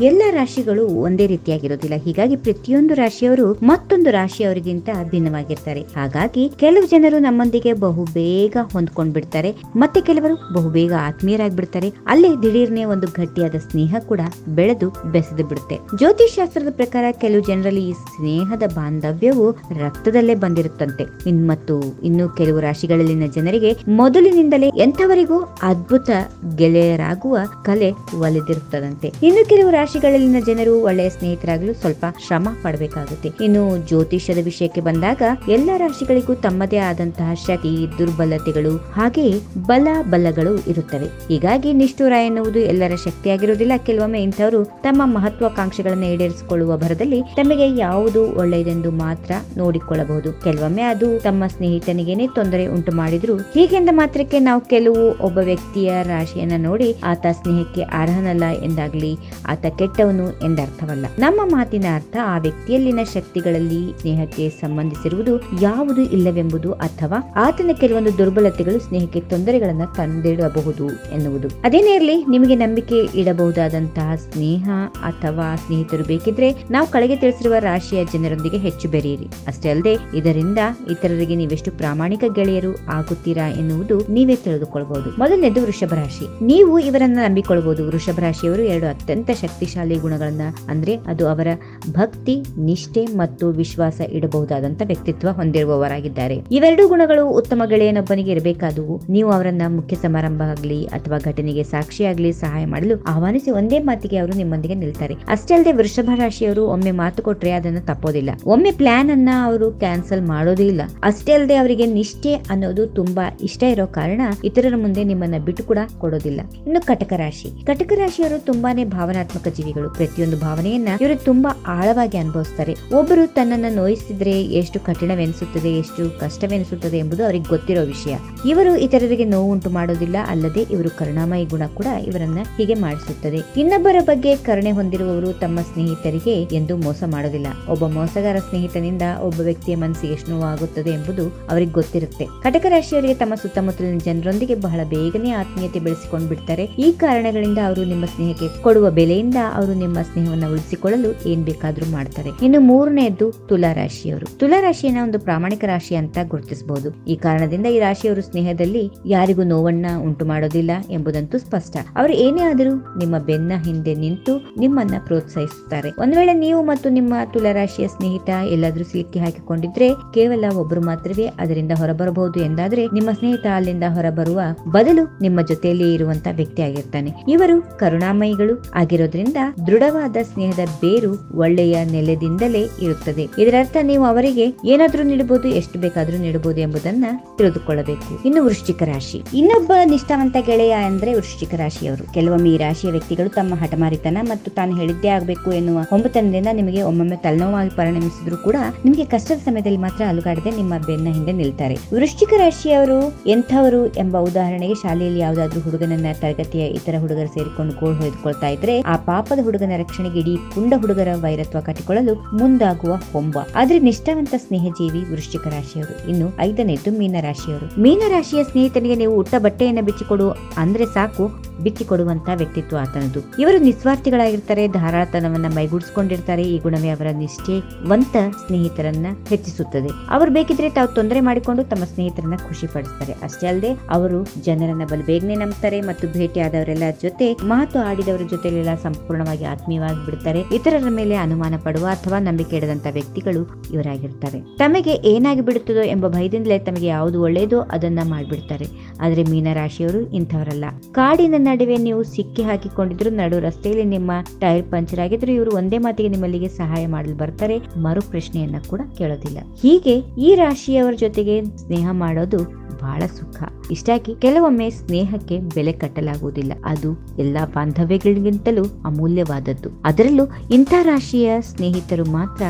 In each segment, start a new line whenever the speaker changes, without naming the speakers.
ಎಲ್ಲ ರಾಶಿಗಳು ಒಂದೇ ರೀತಿಯಾಗಿರೋದಿಲ್ಲ ಹೀಗಾಗಿ ಪ್ರತಿಯೊಂದು ರಾಶಿಯವರು ಮತ್ತೊಂದು ರಾಶಿಯವರಿಗಿಂತ ಭಿನ್ನವಾಗಿರ್ತಾರೆ. ಹಾಗಾಗಿ ಕೆಲವು ಜನರು ನಮ್ಮೊಂದಿಗೆ ಬಹು ಬೇಗ ಹೊಂದ್ಕೊಂಡ್ ಬಿಡ್ತಾರೆ ಮತ್ತೆ ಕೆಲವರು ಬಹು ಬೇಗ ಆತ್ಮೀಯರಾಗ್ಬಿಡ್ತಾರೆ. ಅಲ್ಲೇ ದಿಢೀರ್ನೆ ಒಂದು ಗಟ್ಟಿಯಾದ ಸ್ನೇಹ ಕೂಡ ಬೆಳೆದು ಬೆಸೆದು ಬಿಡುತ್ತೆ. ಜ್ಯೋತಿಷ್ ಶಾಸ್ತ್ರದ ಪ್ರಕಾರ ಕೆಲವು ಜನರಲ್ಲಿ ಈ ಸ್ನೇಹದ ಬಾಂಧವ್ಯವು ರಕ್ತದಲ್ಲೇ ಬಂದಿರುತ್ತಂತೆ. ಇನ್ ಮತ್ತು ಇನ್ನು ಕೆಲವು ರಾಶಿಗಳಲ್ಲಿನ ಜನರಿಗೆ ಮೊದಲಿನಿಂದಲೇ ಎಂಥವರಿಗೂ ಅದ್ಭುತ ಗೆಳೆಯರಾಗುವ ಕಲೆ ಒಲಿದಿರುತ್ತದಂತೆ. ಇನ್ನು ಕೆಲವು ರಾಶಿಗಳಲ್ಲಿನ ಜನರು ಒಳ್ಳೆಯ ಸ್ನೇಹಿತರಾಗಲು ಸ್ವಲ್ಪ ಶ್ರಮ ಪಡಬೇಕಾಗುತ್ತೆ. ಇನ್ನು ಜ್ಯೋತಿಷ್ಯದ ವಿಷಯಕ್ಕೆ ಬಂದಾಗ ಎಲ್ಲ ರಾಶಿಗಳಿಗೂ ತಮ್ಮದೇ ಆದಂತಹ ಶಕ್ತಿ, ದುರ್ಬಲತೆಗಳು ಹಾಗೆ ಬಲ ಬಲಗಳು ಇರುತ್ತವೆ. ಹೀಗಾಗಿ ನಿಷ್ಠುರ ಎನ್ನುವುದು ಎಲ್ಲರ ಶಕ್ತಿಯಾಗಿರುವುದಿಲ್ಲ. ಕೆಲವೊಮ್ಮೆ ಇಂಥವರು ತಮ್ಮ ಮಹತ್ವಾಕಾಂಕ್ಷೆಗಳನ್ನು ಈಡೇರಿಸಿಕೊಳ್ಳುವ ಭರದಲ್ಲಿ ತಮಗೆ ಯಾವುದು ಒಳ್ಳೆಯದೆಂದು ಮಾತ್ರ ನೋಡಿಕೊಳ್ಳಬಹುದು. ಕೆಲವೊಮ್ಮೆ ಅದು ತಮ್ಮ ಸ್ನೇಹಿತನಿಗೇನೆ ತೊಂದರೆ ಉಂಟು ಮಾಡಿದ್ರು ಹೀಗೆಂದ ಮಾತ್ರಕ್ಕೆ ನಾವು ಕೆಲವು ಒಬ್ಬ ವ್ಯಕ್ತಿಯ ರಾಶಿಯನ್ನ ನೋಡಿ ಆತ ಸ್ನೇಹಕ್ಕೆ ಅರ್ಹನಲ್ಲ ಎಂದಾಗ್ಲಿ, ಆತ ಕೆಟ್ಟವನು ಎಂದರ್ಥವಲ್ಲ. ನಮ್ಮ ಮಾತಿನ ಅರ್ಥ ಆ ವ್ಯಕ್ತಿಯಲ್ಲಿನ ಶಕ್ತಿಗಳಲ್ಲಿ ಸ್ನೇಹಕ್ಕೆ ಸಂಬಂಧಿಸಿರುವುದು ಯಾವುದು ಇಲ್ಲವೆಂಬುದು ಅಥವಾ ಆತನ ಕೆಲವೊಂದು ದುರ್ಬಲತೆಗಳು ಸ್ನೇಹಕ್ಕೆ ತೊಂದರೆಗಳನ್ನ ತಂದಿಡಬಹುದು ಎನ್ನುವುದು. ಅದೇನೇ ಇರಲಿ, ನಿಮಗೆ ನಂಬಿಕೆ ಇಡಬಹುದಾದಂತಹ ಸ್ನೇಹ ಅಥವಾ ಸ್ನೇಹಿತರು ಬೇಕಿದ್ರೆ ನಾವು ಕಳೆಗೆ ತಿಳಿಸಿರುವ ರಾಶಿಯ ಜನರೊಂದಿಗೆ ಹೆಚ್ಚು ಬೆರೆಯಿರಿ. ಅಷ್ಟೇ ಅಲ್ಲದೆ, ಇದರಿಂದ ಇತರರಿಗೆ ನೀವೆಷ್ಟು ಪ್ರಾಮಾಣಿಕ ಗೆಳೆಯರು ಆಗುತ್ತೀರಾ ಎನ್ನುವುದು ನೀವೇ ತಿಳಿದುಕೊಳ್ಳಬಹುದು ಮೊದಲನೇದು ವೃಷಭ ರಾಶಿ. ನೀವು ಇವರನ್ನ ನಂಬಿಕೊಳ್ಳಬಹುದು. ವೃಷಭ ರಾಶಿಯವರು ಎರಡು ಅತ್ಯಂತ ಶಕ್ತಿಶಾಲಿ ಗುಣಗಳನ್ನ ಅಂದ್ರೆ ಅದು ಅವರ ಭಕ್ತಿ, ನಿಷ್ಠೆ ಮತ್ತು ವಿಶ್ವಾಸ ಇಡಬಹುದಾದಂತ ವ್ಯಕ್ತಿತ್ವ ಹೊಂದಿರುವವರಾಗಿದ್ದಾರೆ. ಇವೆರಡೂ ಗುಣಗಳು ಉತ್ತಮ ಗೆಳೆಯನೊಬ್ಬನಿಗೆ ಇರಬೇಕಾದವು. ನೀವು ಅವರನ್ನ ಮುಖ್ಯ ಸಮಾರಂಭ ಆಗಲಿ ಅಥವಾ ಘಟನೆಗೆ ಸಾಕ್ಷಿಯಾಗಲಿ ಸಹಾಯ ಮಾಡಲು ಆಹ್ವಾನಿಸಿ ಒಂದೇ ಮಾತಿಗೆ ಅವರು ನಿಮ್ಮೊಂದಿಗೆ ನಿಲ್ತಾರೆ. ಅಷ್ಟೇ ಅಲ್ಲದೆ ವೃಷಭ ರಾಶಿಯವರು ಒಮ್ಮೆ ಮಾತು ಕೊಟ್ರೆ ಅದನ್ನ ತಪ್ಪೋದಿಲ್ಲ. ಒಮ್ಮೆ ಪ್ಲಾನ್ ಅನ್ನ ಅವರು ಕ್ಯಾನ್ಸಲ್ ಮಾಡೋದೇ ಇಲ್ಲ. ಅಷ್ಟೇ ಅಲ್ಲದೆ ಅವರಿಗೆ ನಿಷ್ಠೆ ಅನ್ನೋದು ತುಂಬಾ ಇಷ್ಟ ಇರೋ ಕಾರಣ ಇತರರ ಮುಂದೆ ನಿಮ್ಮನ್ನ ಬಿಟ್ಟು ಕೂಡ ಕೊಡೋದಿಲ್ಲ. ಇನ್ನು ಕಟಕ ರಾಶಿ. ಕಟಕ ರಾಶಿಯವರು ತುಂಬಾನೇ ಭಾವನಾತ್ಮಕ ಜೀವಿಗಳು ಪ್ರತಿಯೊಂದು ಭಾವನೆಯನ್ನ ಇವರು ತುಂಬಾ ಆಳವಾಗಿ ಅನುಭವಿಸ್ತಾರೆ. ಒಬ್ಬರು ತನ್ನನ್ನ ನೋಯಿಸಿದ್ರೆ ಎಷ್ಟು ಕಠಿಣವೆನಿಸುತ್ತದೆ, ಎಷ್ಟು ಕಷ್ಟವೆನಿಸುತ್ತದೆ ಎಂಬುದು ಅವರಿಗೆ ಗೊತ್ತಿರೋ ವಿಷಯ. ಇವರು ಇತರರಿಗೆ ನೋವು ಉಂಟು ಮಾಡೋದಿಲ್ಲ, ಅಲ್ಲದೆ ಇವರು ಕರುಣಾಮಯಿ ಗುಣ ಕೂಡ ಇವರನ್ನ ಹೀಗೆ ಮಾಡಿಸುತ್ತದೆ. ಇನ್ನೊಬ್ಬರ ಬಗ್ಗೆ ಕರುಣೆ ಹೊಂದಿರುವವರು ತಮ್ಮ ಸ್ನೇಹಿತರಿಗೆ ಎಂದು ಮೋಸ ಮಾಡೋದಿಲ್ಲ. ಒಬ್ಬ ಮೋಸಗಾರ ಸ್ನೇಹಿತನಿಂದ ಒಬ್ಬ ವ್ಯಕ್ತಿಯ ಮನಸ್ಸಿಗೆ ಎಷ್ಟು ನೋವಾಗುತ್ತದೆ ಎಂಬುದು ಅವರಿಗೆ ಗೊತ್ತಿರುತ್ತೆ. ಕಟಕ ರಾಶಿಯವರಿಗೆ ತಮ್ಮ ಸುತ್ತಮುತ್ತಲಿನ ಜನರೊಂದಿಗೆ ಬಹಳ ಬೇಗನೆ ಆತ್ಮೀಯತೆ ಬೆಳೆಸಿಕೊಂಡು ಬಿಡ್ತಾರೆ ಈ ಕಾರಣಗಳಿಂದ ಅವರು ನಿಮ್ಮ ಸ್ನೇಹಕ್ಕೆ ಕೊಡುವ ಬೆಲೆಯಿಂದ ಅವರು ನಿಮ್ಮ ಸ್ನೇಹವನ್ನು ಉಳಿಸಿಕೊಳ್ಳಲು ಏನ್ ಬೇಕಾದ್ರೂ ಮಾಡ್ತಾರೆ. ಇನ್ನು ಮೂರನೆಯದ್ದು ತುಲಾ ರಾಶಿಯವರು. ತುಲಾ ರಾಶಿಯನ್ನ ಒಂದು ಪ್ರಾಮಾಣಿಕ ರಾಶಿ ಅಂತ ಗುರುತಿಸಬಹುದು ಈ ಕಾರಣದಿಂದ ಈ ರಾಶಿಯವರು ಸ್ನೇಹದಲ್ಲಿ ಯಾರಿಗೂ ನೋವನ್ನ ಉಂಟು ಮಾಡೋದಿಲ್ಲ ಎಂಬುದಂತೂ ಸ್ಪಷ್ಟ. ಅವರು ಏನೇ ಆದರೂ ನಿಮ್ಮ ಬೆನ್ನ ಹಿಂದೆ ನಿಂತು ನಿಮ್ಮನ್ನ ಪ್ರೋತ್ಸಾಹಿಸುತ್ತಾರೆ. ಒಂದ್ ವೇಳೆ ನೀವು ಮತ್ತು ನಿಮ್ಮ ತುಲಾರಾಶಿಯ ಸ್ನೇಹಿತ ಎಲ್ಲಾದ್ರೂ ಸಿಲುಕಿ ಹಾಕಿಕೊಂಡಿದ್ರೆ ಕೇವಲ ಒಬ್ಬರು ಮಾತ್ರವೇ ಅದರಿಂದ ಹೊರಬರಬಹುದು ಎಂದಾದ್ರೆ ನಿಮ್ಮ ಸ್ನೇಹಿತ ಅಲ್ಲಿಂದ ಹೊರಬರುವ ಬದಲು ನಿಮ್ಮ ಜೊತೆಯಲ್ಲಿ ಇರುವಂತ ವ್ಯಕ್ತಿ ಆಗಿರ್ತಾನೆ ಇವರು ಕರುಣಾಮಯಿಗಳು ಆಗಿರೋದ್ರಿಂದ ದೃಢವಾದ ಸ್ನೇಹದ ಬೇರು ಒಳ್ಳೆಯ ನೆಲೆದಿಂದಲೇ ಇರುತ್ತದೆ. ಇದರರ್ಥ ನೀವು ಅವರಿಗೆ ಏನಾದ್ರೂ ನೀಡಬಹುದು, ಎಷ್ಟು ಬೇಕಾದ್ರೂ ನೀಡಬಹುದು ಎಂಬುದನ್ನ ತಿಳಿದುಕೊಳ್ಳಬೇಕು. ಇನ್ನು ವೃಶ್ಚಿಕ ರಾಶಿ. ಇನ್ನೊಬ್ಬ ನಿಷ್ಠಾವಂತ ಗೆಳೆಯ ಅಂದ್ರೆ ವೃಶ್ಚಿಕ ರಾಶಿಯವರು. ಕೆಲವೊಮ್ಮೆ ಈ ರಾಶಿಯ ವ್ಯಕ್ತಿಗಳು ತಮ್ಮ ಹಠಮಾರಿತನ ಮತ್ತು ತಾನು ಹೇಳಿದ್ದೇ ಆಗಬೇಕು ಎನ್ನುವ ಹೊಂಬತನದಿಂದ ನಿಮಗೆ ಒಮ್ಮೊಮ್ಮೆ ತಲೆನೋವಾಗಿ ಪರಿಣಮಿಸಿದ್ರು ಕೂಡ ನಿಮಗೆ ಕಷ್ಟದ ಸಮಯದಲ್ಲಿ ಮಾತ್ರ ಅಲುಗಾಡದೆ ನಿಮ್ಮ ಬೆನ್ನ ಹಿಂದೆ ನಿಲ್ತಾರೆ. ವೃಶ್ಚಿಕ ರಾಶಿಯವರು ಎಂಥವರು ಎಂಬ ಉದಾಹರಣೆಗೆ ಶಾಲೆಯಲ್ಲಿ ಯಾವುದಾದ್ರೂ ಹುಡುಗನನ್ನ ತರಗತಿಯ ಇತರ ಹುಡುಗರು ಸೇರಿಕೊಂಡು ಗೋಳು ಹೊಯ್ದುಕೊಳ್ತಾ ಇದ್ರೆ ಆ ಪಾಪದ ಹುಡುಗನ ರಕ್ಷಣೆಗೆ ಇಡೀ ಪುಂಡ ಹುಡುಗರ ವೈರತ್ವ ಕಟ್ಟಿಕೊಳ್ಳಲು ಮುಂದಾಗುವ ಹೊಂಬ ಆದ್ರೆ ನಿಷ್ಠಾವಂತ ಸ್ನೇಹಜೀವಿ ವೃಶ್ಚಿಕ ರಾಶಿಯವರು. ಇನ್ನು ಐದನೇದು ಮೀನ ರಾಶಿಯ ಸ್ನೇಹಿತನಿಗೆ ನೀವು ಉಟ್ಟ ಬಟ್ಟೆಯನ್ನ ಬಿಚ್ಚಿಕೊಡು ಅಂದ್ರೆ ಸಾಕು. ಬಿಚ್ಚಿಕೊಡುವಂತ ವ್ಯಕ್ತಿತ್ವ ಆತನದು. ಇವರು ನಿಸ್ವಾರ್ಥಿಗಳಾಗಿರ್ತಾರೆ, ಧಾರಾಳತನವನ್ನ ಮೈಗೂಡಿಸಿಕೊಂಡಿರ್ತಾರೆ, ಈ ಗುಣವೇ ಅವರ ನಿಷ್ಠೆ ವಂತ ಸ್ನೇಹಿತರನ್ನ ಹೆಚ್ಚಿಸುತ್ತದೆ. ಅವರು ಬೇಕಿದ್ರೆ ತಾವು ತೊಂದರೆ ಮಾಡಿಕೊಂಡು ತಮ್ಮ ಸ್ನೇಹಿತರನ್ನ ಖುಷಿ ಪಡಿಸ್ತಾರೆ ಅಷ್ಟೇ ಅಲ್ಲದೆ ಅವರು ಜನರನ್ನ ಬಲು ಬೇಗನೆ ನಂಬ್ತಾರೆ ಮತ್ತು ಭೇಟಿಯಾದವರೆಲ್ಲ ಜೊತೆ ಮಾತು ಆಡಿದವರ ಜೊತೆಲೆಲ್ಲ ಸಂಪೂರ್ಣವಾಗಿ ಆತ್ಮೀಯವಾಗಿ ಬಿಡ್ತಾರೆ ಇತರರ ಮೇಲೆ ಅನುಮಾನ ಪಡುವ ಅಥವಾ ನಂಬಿಕೆ ಇಡದಂತ ವ್ಯಕ್ತಿಗಳು ಇವರಾಗಿರ್ತಾರೆ. ತಮಗೆ ಏನಾಗಿ ಬಿಡುತ್ತದೋ ಎಂಬ ಭಯದಿಂದಲೇ ತಮಗೆ ಯಾವುದು ಒಳ್ಳೆಯದೋ ಅದನ್ನ ಮಾಡಿಬಿಡ್ತಾರೆ. ಆದ್ರೆ ಮೀನರಾಶಿಯವರು ಇಂಥವರಲ್ಲ. ಕಾಡಿನ ನಡುವೆ ನೀವು ಸಿಕ್ಕಿ ಹಾಕಿಕೊಂಡಿದ್ರು ನಡು ರಸ್ತೆಯಲ್ಲಿ ನಿಮ್ಮ ಟೈರ್ ಪಂಚರ್ ಆಗಿದ್ರು ಇವರು ಒಂದೇ ಮಾತಿಗೆ ನಿಮ್ಮಲ್ಲಿಗೆ ಸಹಾಯ ಮಾಡಲು ಬರ್ತಾರೆ, ಮರು ಪ್ರಶ್ನೆಯನ್ನ ಕೂಡ ಕೇಳೋದಿಲ್ಲ. ಹೀಗೆ ಈ ರಾಶಿಯವರ ಜೊತೆಗೆ ಸ್ನೇಹ ಮಾಡೋದು ಬಹಳ ಸುಖ. ಇಷ್ಟಾಗಿ ಕೆಲವೊಮ್ಮೆ ಸ್ನೇಹಕ್ಕೆ ಬೆಲೆ ಕಟ್ಟಲಾಗುವುದಿಲ್ಲ. ಅದು ಎಲ್ಲಾ ಬಾಂಧವ್ಯಗಳಿಗಿಂತಲೂ ಅಮೂಲ್ಯವಾದದ್ದು. ಅದರಲ್ಲೂ ಇಂಥ ರಾಶಿಯ ಸ್ನೇಹಿತರು ಮಾತ್ರ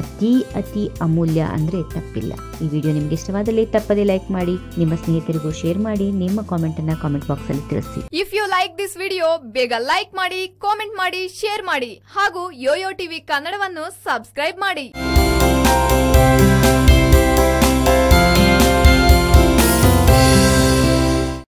ಅತಿ ಅತಿ ಅಮೂಲ್ಯ ಅಂದ್ರೆ ತಪ್ಪಿಲ್ಲ. ಈ ವಿಡಿಯೋ ನಿಮ್ಗೆ ಇಷ್ಟವಾದಲ್ಲಿ ತಪ್ಪದೆ ಲೈಕ್ ಮಾಡಿ, ನಿಮ್ಮ ಸ್ನೇಹಿತರಿಗೂ ಶೇರ್ ಮಾಡಿ, ನಿಮ್ಮ ಕಾಮೆಂಟ್ ಅನ್ನ ಕಾಮೆಂಟ್ ಬಾಕ್ಸ್ ಅಲ್ಲಿ ತಿಳಿಸಿ.
If you like this video ಬೇಗ ಲೈಕ್ ಮಾಡಿ ಕಾಮೆಂಟ್ ಮಾಡಿ ಶೇರ್ ಮಾಡಿ. ಹಾಗೂ ಯೋಯೋ ಟಿವಿ ಕನ್ನಡವನ್ನು ಸಬ್ಸ್ಕ್ರೈಬ್ ಮಾಡಿ.